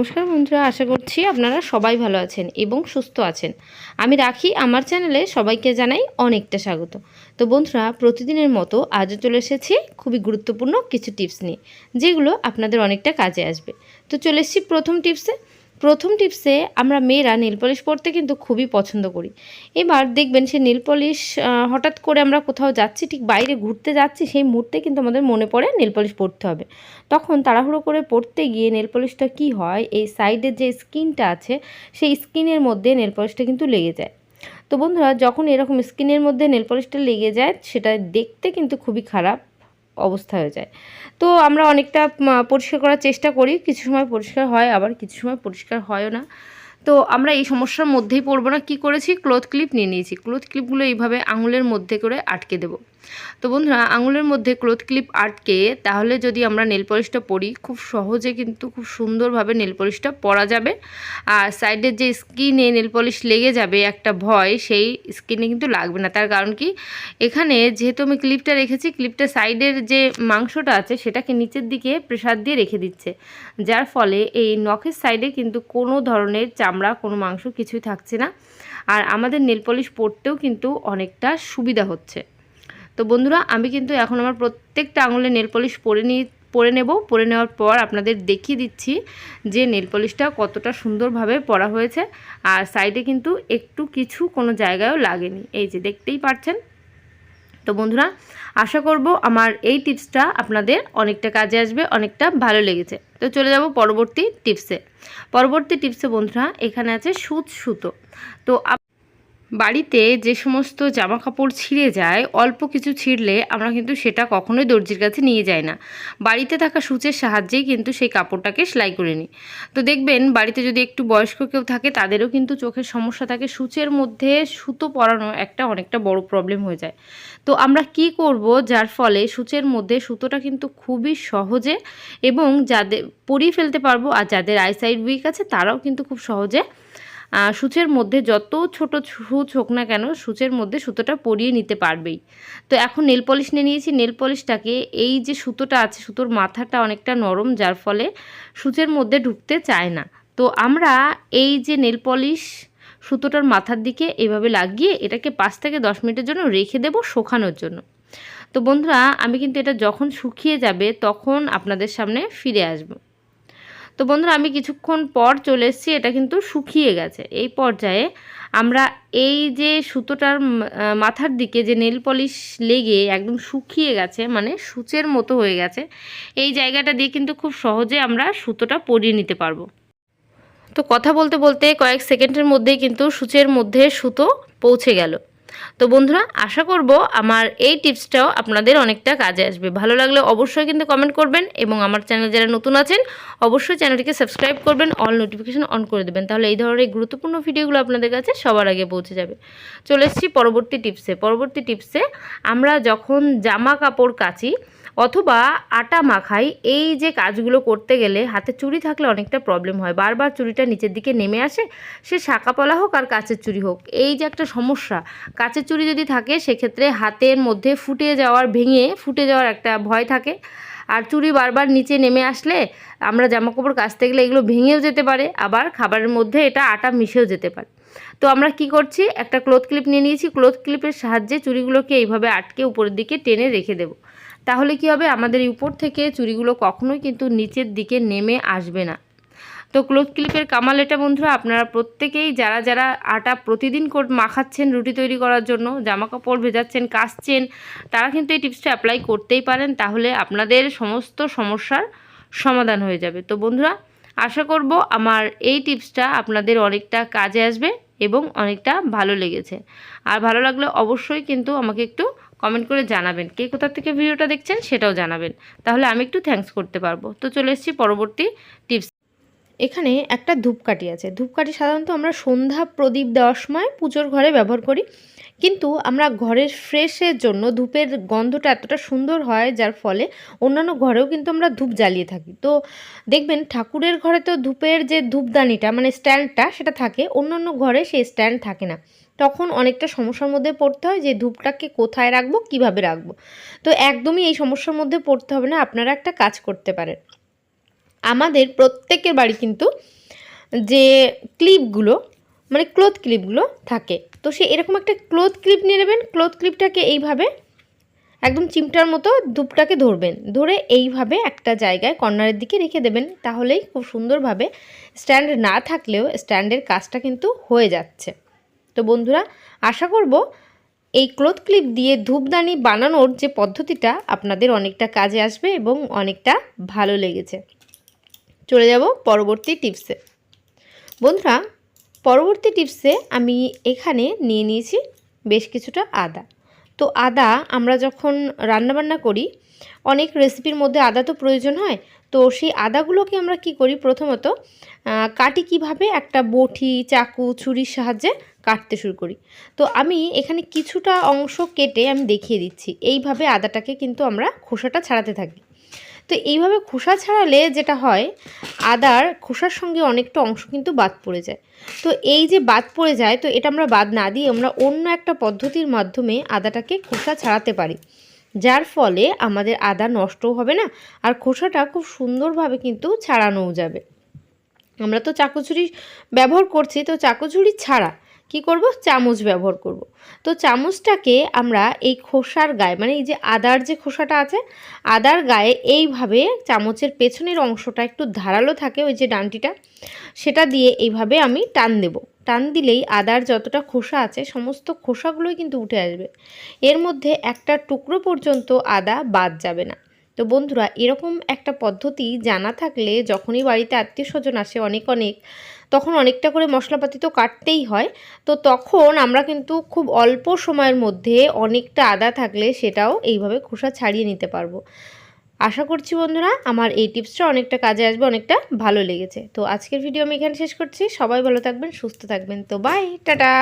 নমস্কার বন্ধুরা, আশা করছি আপনারা সবাই ভালো আছেন এবং সুস্থ আছেন। আমি রাখি, আমার চ্যানেলে সবাইকে জানাই অনেকটা স্বাগত। তো বন্ধুরা, প্রতিদিনের মতো আজও চলে এসেছি খুবই গুরুত্বপূর্ণ কিছু টিপস নিয়ে, যেগুলো আপনাদের অনেকটা কাজে আসবে। তো চলে এসেছি প্রথম টিপসে। প্রথম টিপসে আমরা মেয়েরা নীল পলিশ পরতে কিন্তু খুবই পছন্দ করি। এবার দেখবেন সে নীল পলিশ হঠাৎ করে আমরা কোথাও যাচ্ছি, ঠিক বাইরে ঘুরতে যাচ্ছি, সেই মুহূর্তে কিন্তু আমাদের মনে পড়ে নীল পলিশ পরতে হবে। তখন তাড়াহুড়ো করে পড়তে গিয়ে নেল পলিশটা কী হয়, এই সাইডের যে স্কিনটা আছে, সেই স্কিনের মধ্যে নেল পলিশটা কিন্তু লেগে যায়। তো বন্ধুরা, যখন এরকম স্কিনের মধ্যে নেল পলিশটা লেগে যায়, সেটা দেখতে কিন্তু খুবই খারাপ। অবস্থা হয়ে যায়। তো আমরা অনেকটা পরিষ্কার করার চেষ্টা করি। কিছু সময় পরিষ্কার হয়, আবার কিছু সময় পরিষ্কার হয়ও না। তো আমরা এই সমস্যার মধ্যেই পড়ব না। কী করেছি? ক্লোথ ক্লিপ নিয়ে নিয়েছি। ক্লোথ ক্লিপগুলো এইভাবে আঙুলের মধ্যে করে আটকে দেবো। তো বন্ধুরা, আঙুলের মধ্যে ক্লোথ ক্লিপ আটকে, তাহলে যদি আমরা নেল পলিশটা পরি, খুব সহজে কিন্তু খুব সুন্দরভাবে নেল পলিশটা পরা যাবে। আর সাইডের যে স্কিনে নেল পলিশ লেগে যাবে একটা ভয়, সেই স্কিনে কিন্তু লাগবে না। তার কারণ কি? এখানে যেহেতু আমি ক্লিপটা রেখেছি ক্লিপটা সাইডের যে মাংসটা আছে, সেটাকে নিচের দিকে প্রেসার দিয়ে রেখে দিচ্ছে। যার ফলে এই নখের সাইডে কিন্তু কোনো ধরনের চামড়া, কোনো মাংস কিছুই থাকছে না। আর আমাদের নেল পলিশ পরতেও কিন্তু অনেকটা সুবিধা হচ্ছে। তো বন্ধুরা, আমি কিন্তু এখন আমার প্রত্যেকটা আঙুলে নেল পলিশ পরে নিয়ে পরে নেব। পরে নেওয়ার পর আপনাদের দেখিয়ে দিচ্ছি যে নেল পলিশটা কতটা সুন্দরভাবে পরা হয়েছে। আর সাইডে কিন্তু একটু কিছু কোনো জায়গায়ও লাগেনি। এই যে দেখতেই পাচ্ছেন। তো বন্ধুরা, আশা করব আমার এই টিপসটা আপনাদের অনেকটা কাজে আসবে, অনেকটা ভালো লেগেছে। তো চলে যাব পরবর্তী টিপসে। পরবর্তী টিপসে বন্ধুরা, এখানে আছে সুত সুতো। তো বাড়িতে যে সমস্ত জামা কাপড় ছিঁড়ে যায়, অল্প কিছু ছিঁড়লে আমরা কিন্তু সেটা কখনোই দর্জির কাছে নিয়ে যাই না। বাড়িতে থাকা সূচের সাহায্যেই কিন্তু সেই কাপড়টাকে সেলাই করে নিই। তো দেখবেন, বাড়িতে যদি একটু বয়স্ক কেউ থাকে, তাদেরও কিন্তু চোখের সমস্যা থাকে। সূচের মধ্যে সুতো পরানো একটা অনেকটা বড় প্রবলেম হয়ে যায়। তো আমরা কি করব, যার ফলে সূচের মধ্যে সুতোটা কিন্তু খুবই সহজে এবং যাদের পরিয়ে ফেলতে পারব, আর যাদের আইসাইড উইক আছে, তারাও কিন্তু খুব সহজে সূচের মধ্যে যত ছোট সূচ হোক না কেন, সূচের মধ্যে সুতোটা পরিয়ে নিতে পারবেই। তো এখন নেল পলিশ নিয়ে নিয়েছি। নেল পলিশটাকে এই যে সুতোটা আছে, সুতোর মাথাটা অনেকটা নরম, যার ফলে সূচের মধ্যে ঢুকতে চায় না। তো আমরা এই যে নেল পলিশ সুতোটার মাথার দিকে এভাবে লাগিয়ে এটাকে পাঁচ থেকে দশ মিনিটের জন্য রেখে দেবো শুকানোর জন্য। তো বন্ধুরা, আমি কিন্তু এটা যখন শুকিয়ে যাবে তখন আপনাদের সামনে ফিরে আসব। তো বন্ধুরা, আমি কিছুক্ষণ পর চলে এসেছি, এটা কিন্তু শুকিয়ে গেছে। এই পর্যায়ে আমরা এই যে সুতোটার মাথার দিকে যে নেল পলিশ লেগে একদম শুকিয়ে গেছে মানে সূচের মতো হয়ে গেছে, এই জায়গাটা দিয়ে কিন্তু খুব সহজে আমরা সুতোটা পরিয়ে নিতে পারব। তো কথা বলতে বলতে কয়েক সেকেন্ডের মধ্যেই কিন্তু সূচের মধ্যে সুতো পৌঁছে গেল। তো বন্ধুরা, আশা করব আমার এই টিপসটাও আপনাদের অনেকটা কাজে আসবে। ভালো লাগলে অবশ্যই কিন্তু কমেন্ট করবেন এবং আমার চ্যানেল যারা নতুন আছেন, অবশ্যই চ্যানেলটিকে সাবস্ক্রাইব করবেন অল নোটিফিকেশান অন করে দেবেন। তাহলে এই ধরনের গুরুত্বপূর্ণ ভিডিওগুলো আপনাদের কাছে সবার আগে পৌঁছে যাবে। চলে এসেছি পরবর্তী টিপসে। পরবর্তী টিপসে আমরা যখন জামা কাপড় কাচি অথবা আটা মাখাই, এই যে কাজগুলো করতে গেলে হাতে চুড়ি থাকলে অনেকটা প্রবলেম হয়। বারবার চুড়িটা নিচের দিকে নেমে আসে, সে শাঁকাপলা হোক আর কাচের চুড়ি হোক। এই যে একটা সমস্যা, কাচের চুড়ি যদি থাকে, সেক্ষেত্রে হাতের মধ্যে ফুটে যাওয়ার ভেঙে, ফুটে যাওয়ার একটা ভয় থাকে। আর চুড়ি বারবার নিচে নেমে আসলে আমরা জামা কাপড় কাচতে গেলে এগুলো ভেঙেও যেতে পারে, আবার খাবারের মধ্যে এটা আটা মিশেও যেতে পারে। তো আমরা কি করছি? একটা ক্লোথ ক্লিপ নিয়ে নিয়েছি। ক্লোথ ক্লিপের সাহায্যে চুড়িগুলোকে এইভাবে আটকে উপরের দিকে টেনে রেখে দেবো। তাহলে কি হবে? আমাদের উপর থেকে চুরিগুলো কখনোই কিন্তু নিচের দিকে নেমে আসবে না। তো ক্লোথ ক্লিপের কামাল এটা বন্ধুরা, আপনারা প্রত্যেকেই যারা যারা আটা প্রতিদিন মাখাচ্ছেন রুটি তৈরি করার জন্য জামা কাপড় ভেজাচ্ছেন, কাচছেন, তারা কিন্তু এই টিপসটা অ্যাপ্লাই করতেই পারেন, তাহলে আপনাদের সমস্ত সমস্যার সমাধান হয়ে যাবে। তো বন্ধুরা, আশা করব আমার এই টিপসটা আপনাদের অনেকটা কাজে আসবে এবং অনেকটা ভালো লেগেছে। আর ভালো লাগলে অবশ্যই কিন্তু আমাকে একটু কমেন্ট করে জানাবেন। কে কোথা থেকে ভিডিওটা দেখছেন সেটাও জানাবেন। তাহলে আমি একটু থ্যাঙ্কস করতে পারব। তো চলে এসেছি পরবর্তী টিপস এখানে একটা ধূপকাঠি আছে। ধূপকাঠি সাধারণত আমরা সন্ধ্যা প্রদীপ দেওয়ার সময় পুজোর ঘরে ব্যবহার করি। কিন্তু আমরা ঘরের ফ্রেশের জন্য ধূপের গন্ধটা এতটা সুন্দর হয় যার ফলে অন্যান্য ঘরেও কিন্তু আমরা ধূপ জ্বালিয়ে থাকি। তো দেখবেন ঠাকুরের ঘরে তো ধূপের যে ধূপদানিটা মানে স্ট্যান্ডটা সেটা থাকে। অন্যান্য ঘরে সেই স্ট্যান্ড থাকে না। তখন অনেকটা সমস্যার মধ্যে পড়তে হয় যে ধূপটাকে কোথায় রাখব, কীভাবে রাখব। তো একদমই এই সমস্যার মধ্যে পড়তে হবে না, আপনারা একটা কাজ করতে পারেন। আমাদের প্রত্যেকের বাড়ি কিন্তু যে ক্লিপগুলো মানে ক্লোথ ক্লিপগুলো থাকে, তো সে এরকম একটা ক্লোথ ক্লিপ নিয়ে নেবেন, ক্লোথ ক্লিপটাকে এইভাবে একদম চিমটার মতো ধূপটাকে ধরবেন, ধরে এইভাবে একটা জায়গায় কর্নারের দিকে রেখে দেবেন, তাহলেই খুব সুন্দরভাবে স্ট্যান্ড না থাকলেও স্ট্যান্ডের কাজটা কিন্তু হয়ে যাচ্ছে। তো বন্ধুরা, আশা করব এই ক্লোথ ক্লিপ দিয়ে ধূপদানি বানানোর যে পদ্ধতিটা আপনাদের অনেকটা কাজে আসবে এবং অনেকটা ভালো লেগেছে। চলে যাব পরবর্তী টিপসে বন্ধুরা, পরবর্তী টিপসে আমি এখানে নিয়ে নিয়েছি বেশ কিছুটা আদা। তো আদা আমরা যখন রান্নাবান্না করি, অনেক রেসিপির মধ্যে আদা তো প্রয়োজন হয়। তো সেই আদাগুলোকে আমরা কি করি প্রথমত কাটি কীভাবে একটা বটি, চাকু, ছুরির সাহায্যে কাটতে শুরু করি। তো আমি এখানে কিছুটা অংশ কেটে আমি দেখিয়ে দিচ্ছি। এইভাবে আদাটাকে কিন্তু আমরা খোসাটা ছাড়াতে থাকি। তো এইভাবে খোসা ছাড়ালে যেটা হয়, আদার খোসার সঙ্গে অনেকটা অংশ কিন্তু বাদ পড়ে যায়। তো এই যে বাদ পড়ে যায়, তো এটা আমরা বাদ না দিয়ে আমরা অন্য একটা পদ্ধতির মাধ্যমে আদাটাকে খোসা ছাড়াতে পারি। যার ফলে আমাদের আদা নষ্টও হবে না, আর খোসাটা খুব সুন্দরভাবে কিন্তু ছাড়ানোও যাবে। আমরা তো চাকুচুরি ব্যবহার করছি, তো চাকুচুরি ছাড়া কি করব? চামচ ব্যবহার করব। তো চামচটাকে আমরা এই খোসার গায়ে মানে এই যে আদার যে খোসাটা আছে, আদার গায়ে এইভাবে চামচের পেছনের অংশটা একটু ধারালো থাকে ওই যে ডান্টিটা, সেটা দিয়ে এইভাবে আমি টান দেব। টান দিলেই আদার যতটা খোসা আছে, সমস্ত খোসাগুলোই কিন্তু উঠে আসবে। এর মধ্যে একটা টুকরো পর্যন্ত আদা বাদ যাবে না। তো বন্ধুরা, এরকম একটা পদ্ধতি জানা থাকলে যখনই বাড়িতে আত্মীয় স্বজন আসে অনেক অনেক, তখন অনেকটা করে মশলাপাতি তো কাটতেই হয়। তো তখন আমরা কিন্তু খুব অল্প সময়ের মধ্যে অনেকটা আদা থাকলে সেটাও এইভাবে খোসা ছাড়িয়ে নিতে পারব। আশা করছি বন্ধুরা, আমার এই টিপসটা অনেকটা কাজে আসবে, অনেকটা ভালো লেগেছে। তো আজকের ভিডিও আমি এখানে শেষ করছি। সবাই ভালো থাকবেন, সুস্থ থাকবেন। তো বাই টাটা!